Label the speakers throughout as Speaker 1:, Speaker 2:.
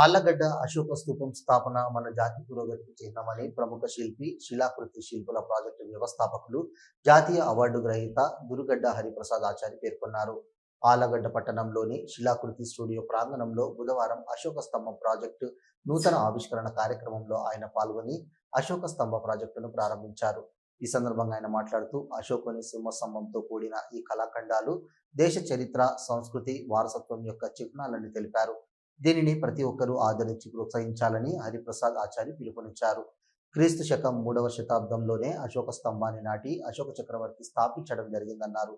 Speaker 1: ఆళ్ళగడ్డ అశోక స్థూపం స్థాపన మన జాతి పురోగతికి చిహ్నమని ప్రముఖ శిల్పి శిలాకృతి శిల్పుల ప్రాజెక్టు వ్యవస్థాపకులు జాతీయ అవార్డు గ్రహీత దురుగడ్డ హరిప్రసాద్ ఆచారి పేర్కొన్నారు. ఆలగడ్డ పట్టణంలోని శిలాకృతి స్టూడియో ప్రాంగణంలో బుధవారం అశోక స్తంభం ప్రాజెక్టు నూతన ఆవిష్కరణ కార్యక్రమంలో ఆయన పాల్గొని అశోక స్తంభ ప్రాజెక్టును ప్రారంభించారు. ఈ సందర్భంగా ఆయన మాట్లాడుతూ అశోకుని సింహస్తంభంతో కూడిన ఈ కళాఖండాలు దేశ చరిత్ర సంస్కృతి వారసత్వం యొక్క చిహ్నాలని తెలిపారు. దీనిని ప్రతి ఒక్కరూ ఆదరించి ప్రోత్సహించాలని హరిప్రసాద్ ఆచారి పిలుపునిచ్చారు. క్రీస్తు శకం మూడవ శతాబ్దంలోనే అశోక స్తంభాన్ని నాటి అశోక చక్రవర్తి స్థాపించడం జరిగిందన్నారు.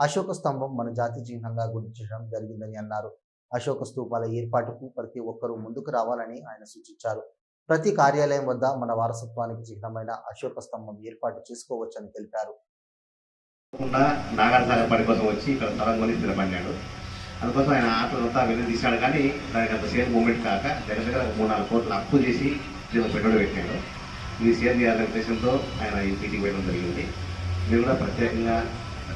Speaker 1: అశోక స్తంభం మన జాతి చిహ్నంగా గుర్తించడం జరిగిందని అన్నారు. అశోక స్తూపాల ఏర్పాటుకు ప్రతి ఒక్కరూ ముందుకు రావాలని ఆయన సూచించారు. ప్రతి కార్యాలయం వద్ద మన వారసత్వానికి చిహ్నమైన అశోక స్తంభం ఏర్పాటు చేసుకోవచ్చని తెలిపారు.
Speaker 2: నాగార్జున పని కోసం వచ్చి ఇక్కడ స్థలం కొని స్థిరపడినాడు అందుకోసం ఆయన ఆటో అంతా వెళ్ళి తీశాడు. కానీ దానికి అంత సేమ్ మూమెంట్ కాక దగ్గర దగ్గర మూడు నాలుగు కోట్లు అప్పు చేసి దీనిలో పెట్టుబడి పెట్టాడు. ఇది సేమ్ చేయాలనే ఉద్దేశంతో ఆయన ఈ మీటింగ్ పెట్టడం జరిగింది. మీరు కూడా ప్రత్యేకంగా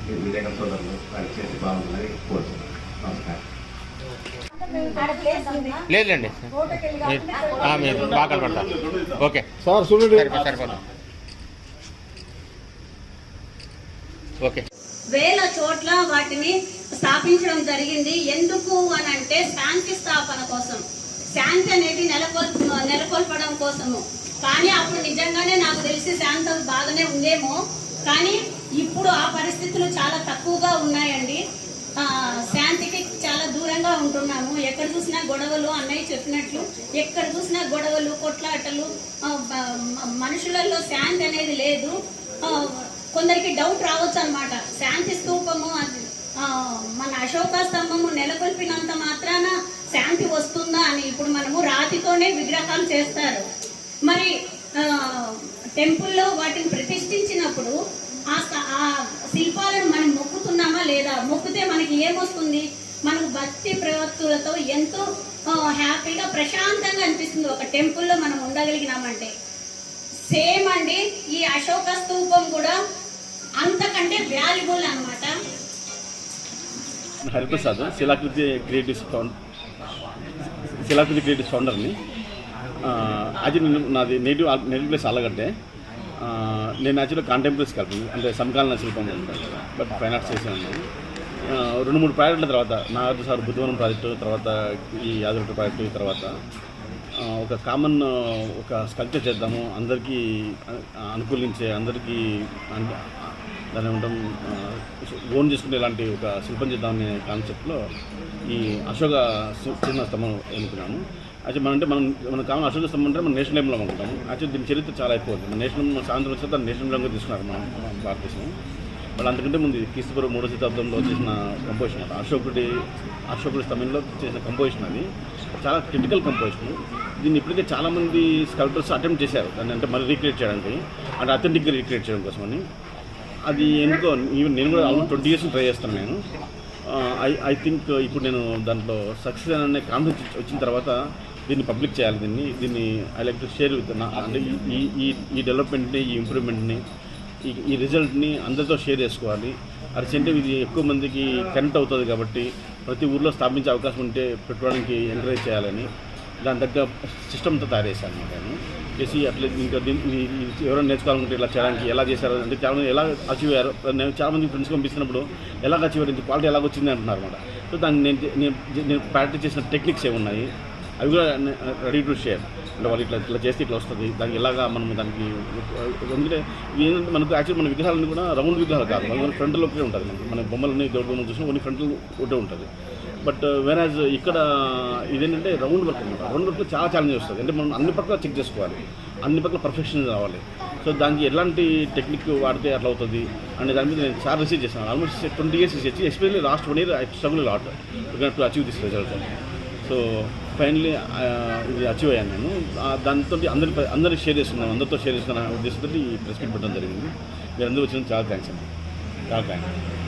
Speaker 2: మీ విలేకరుల సోదరులు వారికి చేసి బాగుంటుందని కోరుతున్నాను. నమస్కారం.
Speaker 3: లేదులేండి. మీరు మీరు బాగా కనపడతారు ఓకే.
Speaker 4: సార్ చూడండి.
Speaker 3: సరిపో సరిపోదు ఓకే.
Speaker 5: వేల చోట్ల వాటిని స్థాపించడం జరిగింది. ఎందుకు అని అంటే శాంతి స్థాపన కోసం. శాంతి అనేది నెలకొల్ నెలకొల్పడం కోసము. కానీ అప్పుడు నిజంగానే నాకు తెలిసి శాంతం బాగానే ఉందేమో కానీ ఇప్పుడు ఆ పరిస్థితులు చాలా తక్కువగా ఉన్నాయండి. శాంతికి చాలా దూరంగా ఉంటున్నాము. ఎక్కడ చూసినా గొడవలు అన్నయ్య చెప్పినట్లు ఎక్కడ చూసినా గొడవలు కొట్లాటలు మనుషులలో శాంతి అనేది లేదు. కొందరికి డౌట్ రావచ్చు అనమాట శాంతి స్తూపము అది, మన అశోక స్తంభము నెలకొల్పినంత మాత్రాన శాంతి వస్తుందా అని ఇప్పుడు మనము రాతితోనే విగ్రహాలు చేస్తారు. మరి టెంపుల్లో వాటిని ప్రతిష్ఠించినప్పుడు ఆ స- ఆ శిల్పాలను మనం మొక్కుతున్నామా లేదా? మొక్కితే మనకి ఏమొస్తుంది? మనకు భక్తి ప్రవక్తులతో ఎంతో హ్యాపీగా ప్రశాంతంగా అనిపిస్తుంది. ఒక టెంపుల్లో మనం ఉండగలిగినామంటే. సేమ్ అండి ఈ అశోక స్తూపం కూడా అంతకంటే వాల్యుబుల్ అన్నమాట.
Speaker 4: Hariprasad Shilakruti creatives found Shilakruti creatives ఫౌండర్ని. అది నేను నాది నేటివ్ నేటివ్ ప్లేస్ అల్లగడ్డే నేను యాక్చువల్గా కాంటెంపరీస్ కలిపి అంటే సమకాలీన శిల్పం బట్ ఫైన్ ఆర్ట్స్ చేశాను. రెండు మూడు ప్రాజెక్టుల తర్వాత నాగార్జున సార్ బుద్ధవనం ప్రాజెక్టు తర్వాత ఈ యాదవ్ ప్రాజెక్టు తర్వాత ఒక కామన్ ఒక స్కల్ప్చర్ చేద్దాము అందరికీ అనుకూలించే అందరికీ దాని ఏమంటాం ఓన్ చేసుకునే ఇలాంటి ఒక శిల్పం చేద్దామనే కాన్సెప్ట్లో ఈ అశోక చిన్న స్తంభం ఎన్నుకున్నాము. అయితే మనం అంటే మనం మన కావాలి అశోక స్తంభం అంటే మన నేషనల్ లెవెల్లో అనుకుంటాము. యాక్చువల్ దీని చరిత్ర చాలా ఎక్కువ ఉంది. మన నేషనల్ సాయంత్రం వచ్చి దాన్ని నేషనల్ లెవెల్గా తీసుకున్నారు మన భారతదేశం వాళ్ళు అంతకంటే ముందు క్రీస్తుపురం మూడో శతాబ్దంలో చేసిన కంపోజిషన్ అన్నమాట అశోకుడి అశోకుడి స్తంభంలో చేసిన కంపోజిషన్ అది. చాలా క్రిటికల్ కంపోజిషన్ దీన్ని ఇప్పటికే చాలామంది స్కల్ప్టర్స్ అటెంప్ట్ చేశారు. దాన్ని అంటే మళ్ళీ రీక్రియేట్ చేయడానికి. అంటే అథెంటిక్గా రీక్రియేట్ చేయడం కోసమని. అది ఎందుకో ఈవెన్ నేను కూడా ఆల్మోస్ట్ ట్వంటీ ఇయర్స్ ట్రై చేస్తాను నేను. ఐ ఐ థింక్ ఇప్పుడు నేను దాంట్లో సక్సెస్ అనే కాన్ఫిడెన్స్ వచ్చిన తర్వాత దీన్ని పబ్లిక్ చేయాలి దీన్ని. దీన్ని I like to share with నా అంటే ఈ- ఈ ఈ డెవలప్మెంట్ని ఈ ఇంప్రూవ్మెంట్ని ఈ ఈ రిజల్ట్ని అందరితో షేర్ చేసుకోవాలి. అర్జెంటే ఇది ఎక్కువ మందికి కనెక్ట్ అవుతుంది కాబట్టి ప్రతి ఊర్లో స్థాపించే అవకాశం ఉంటే పెట్టుకోవడానికి ఎంకరేజ్ చేయాలని దాని తగ్గ సిస్టమ్తో తయారు చేశాను నేను. చేసి అట్లా ఇంకా దీన్ని ఎవరైనా నేర్చుకోవాలనుకుంటే ఇలా చేయడానికి ఎలా చేశారు? అంటే చాలా మంది ఎలా అచీవ్ అయ్యారు? నేను చాలా మంది ఫ్రెండ్స్ పంపిస్తున్నప్పుడు ఎలా అచీవ్ అయ్యారు? క్వాలిటీ ఎలా వచ్చింది అంటున్నారు అనమాట సో దాన్ని నేను నేను ప్రాక్టీస్ చేసిన టెక్నిక్స్ ఏమున్నాయి అవి కూడా రెడీ టు షేర్ అంటే వాళ్ళు ఇట్లా ఇట్లా చేస్తే ఇట్లా వస్తుంది. దానికి ఎలాగా మనం దానికి ఎందుకంటే ఏంటంటే మనకు యాక్చువల్ మన విగ్రహాలన్నీ కూడా రౌండ్ విగ్రహాలు కాదు. మన ఫ్రంట్లో ఒకటే ఉంటుంది మనకి. మన బొమ్మలన్నీ దేవుడి బొమ్మలు చూసినా కొన్ని ఫ్రంట్లో ఒకటే ఉంటుంది బట్ uh, వేరాజ్ ఇక్కడ ఇదేంటంటే రౌండ్ వర్క్ అనమాట రౌండ్ వర్క్లో చాలా ఛాలెంజ్ వస్తుంది. అంటే మనం అన్ని పక్కల చెక్ చేసుకోవాలి. అన్ని పక్కల పర్ఫెక్షన్ రావాలి. సో దానికి ఎలాంటి టెక్నిక్ వాడితే అట్లా అవుతుంది అనే దాని మీద నేను చాలా రీసెర్చ్ చేశాను. Almost twenty years research especially last one year I struggle lot to achieve this result so finally ఇది అచీవ్ అయ్యాను నేను. దానితో దాంతో అందరి అందరికి షేర్ చేస్తున్నాను అందరితో షేర్ చేస్తున్న ఉద్దేశంతో ఈ ప్రెస్ మీట్ పెట్టడం జరిగింది. మీరు అందరూ వచ్చినందుకు చాలా థ్యాంక్స్ అండి. చాలా థ్యాంక్స్